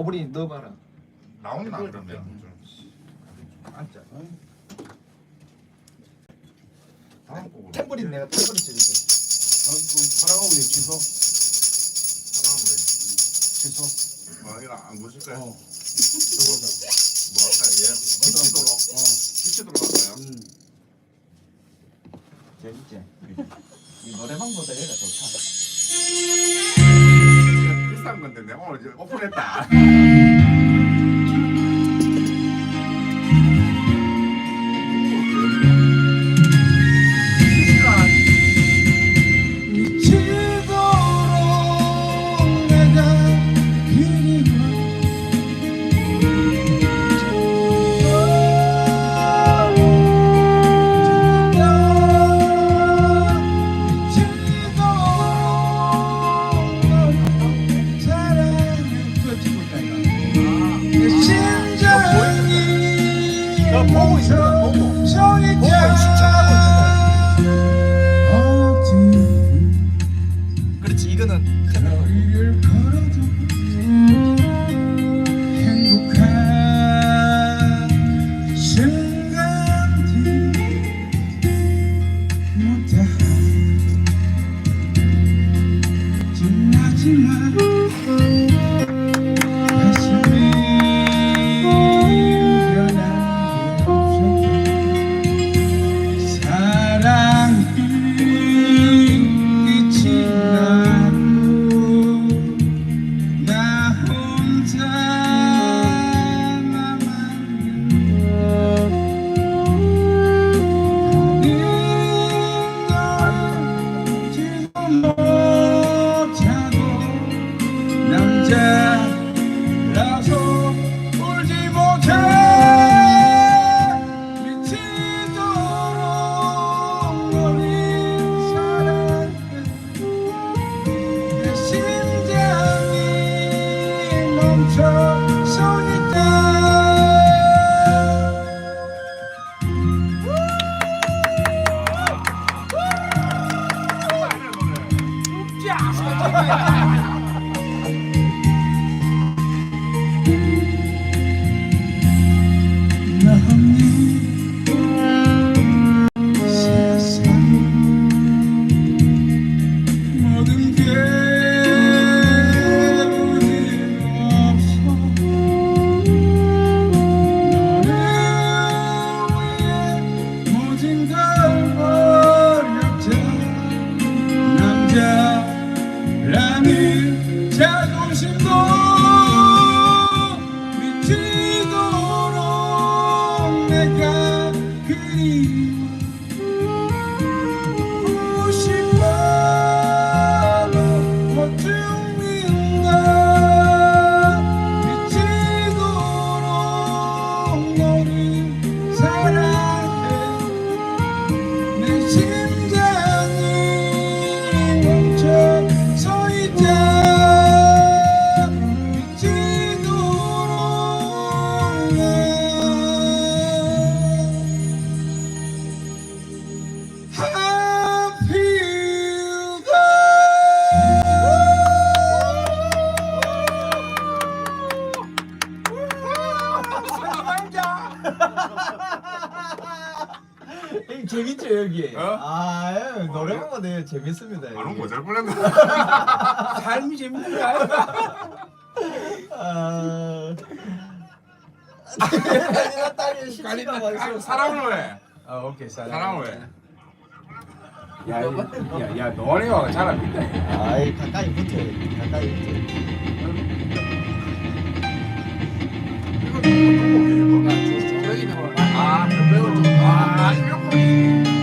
어머니 넣어봐라 나온나 그러면 앉자 다음 곡으로 탬버린 내가 탬버린 줄게 사랑하고의 취소. 사랑우네 취소. 아 이거 안 보실까요? 어. 뭐 할까요? 예 미치도록 어. 미치도록 할까요? 음. 재밌지 이 노래방보다 얘가 좋다 비싼 건데 내가 오늘 오픈했다 나 보고 있어 남자라는 자존심도 되게 재밌습니다 여기. 거잘 뻔했네 삶이 재밌는 거 아니야? 아 딸이나 딸이 십시가 아, 많이 사랑을 왜? 아 오케이 사랑. 사랑을 왜? 야, 이- 야, 야, 너네와 잘 안 믿다. 아이 가까이 붙어 가까이 붙어 이거 이거 아, 변명을 좀. 아 이거 어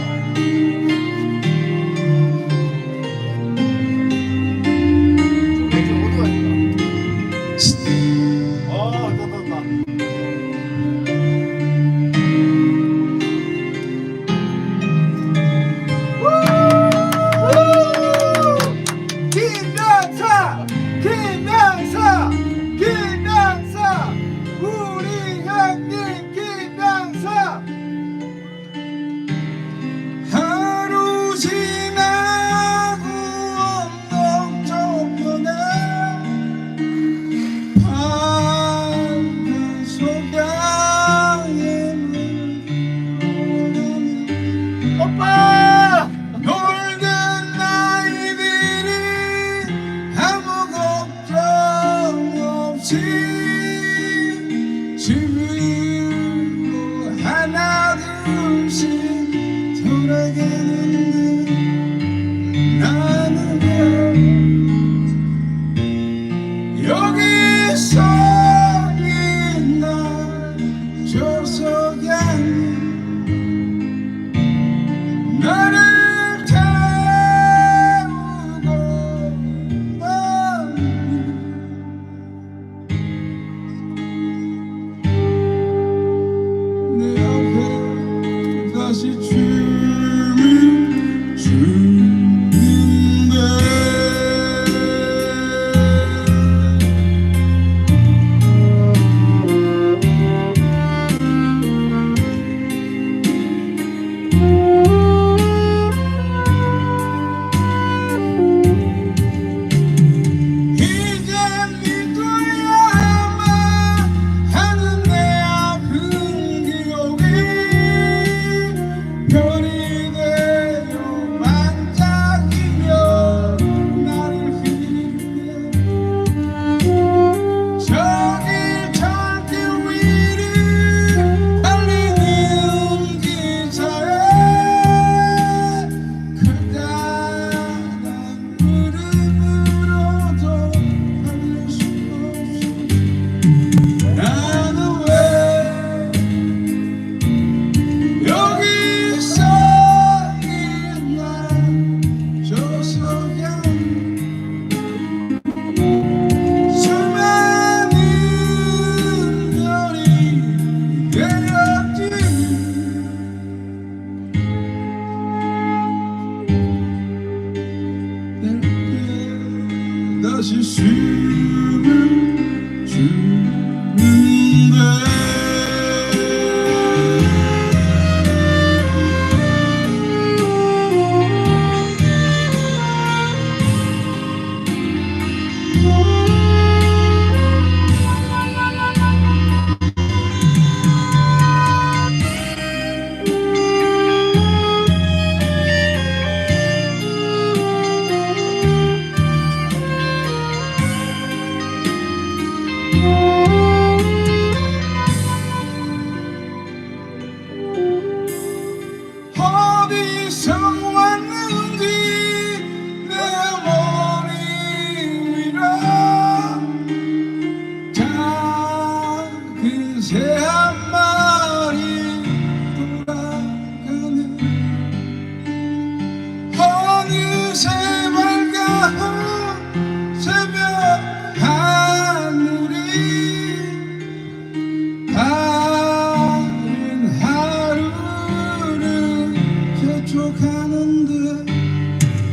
재촉하는데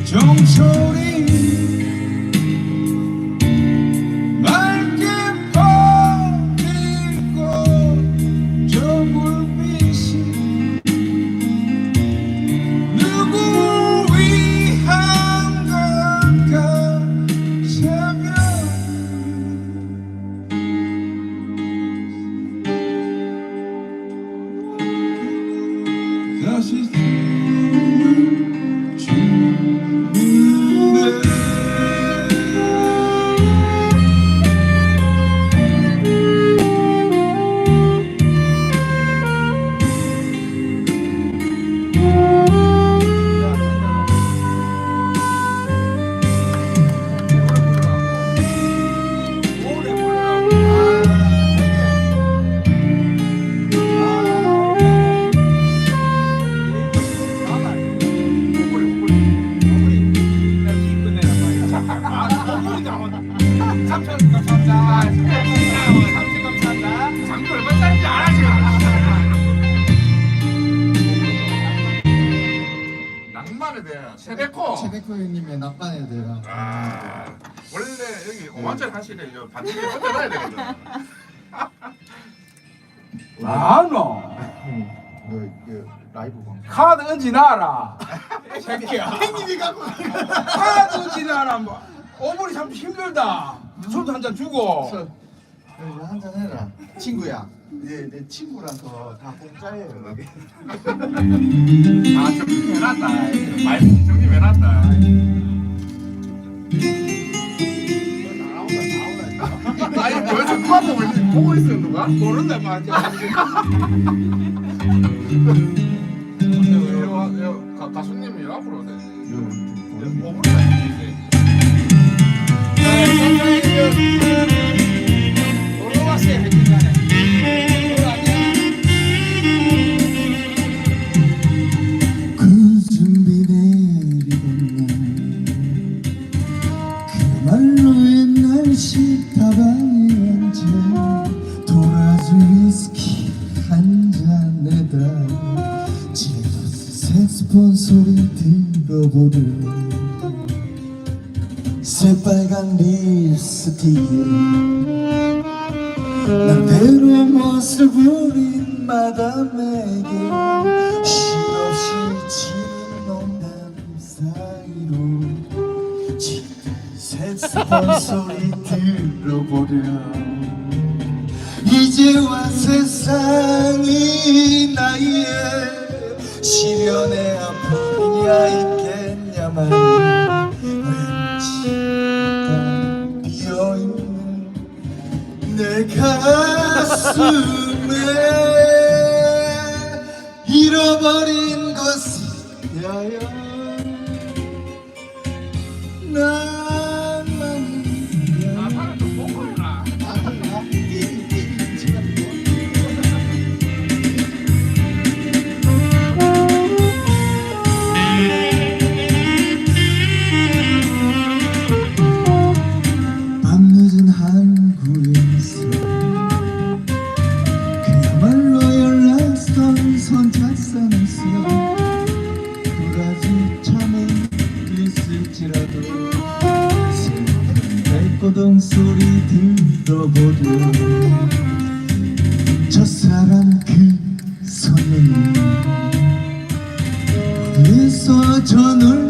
종소리 5만짜리 하시네 이거 반지에 꽂아놔야 되거든. 나노 그, 그 라이브 광고. 카드 은지 나라. 이 새끼야. 형님이 갖고 카드 은지 나라 뭐. 오물이 참 힘들다. 소주 한잔 주고. 한잔 해라. 친구야. 내, 내 친구라서 다 공짜예요 여기. 아 정리해놨다. 말 정리해놨다. 누가 보고 있 보고 있어 누가? 모른다 말이야. 이거 이거 가- 가수님이 앞으로 오네. 뭐 부르다 색스폰 소리 들어보려 새빨간 립스틱에 남대로 멋을 부린 마담에게 실없이 치는 농담 사이로 색스폰 소리 들어보려 이제와 세상이 나이에 시련의 아픔이야 있겠냐만 왠지 딱 비어있는 내 가슴에 잃어버린 것이야요 그 소년이 어디서 저늘 늙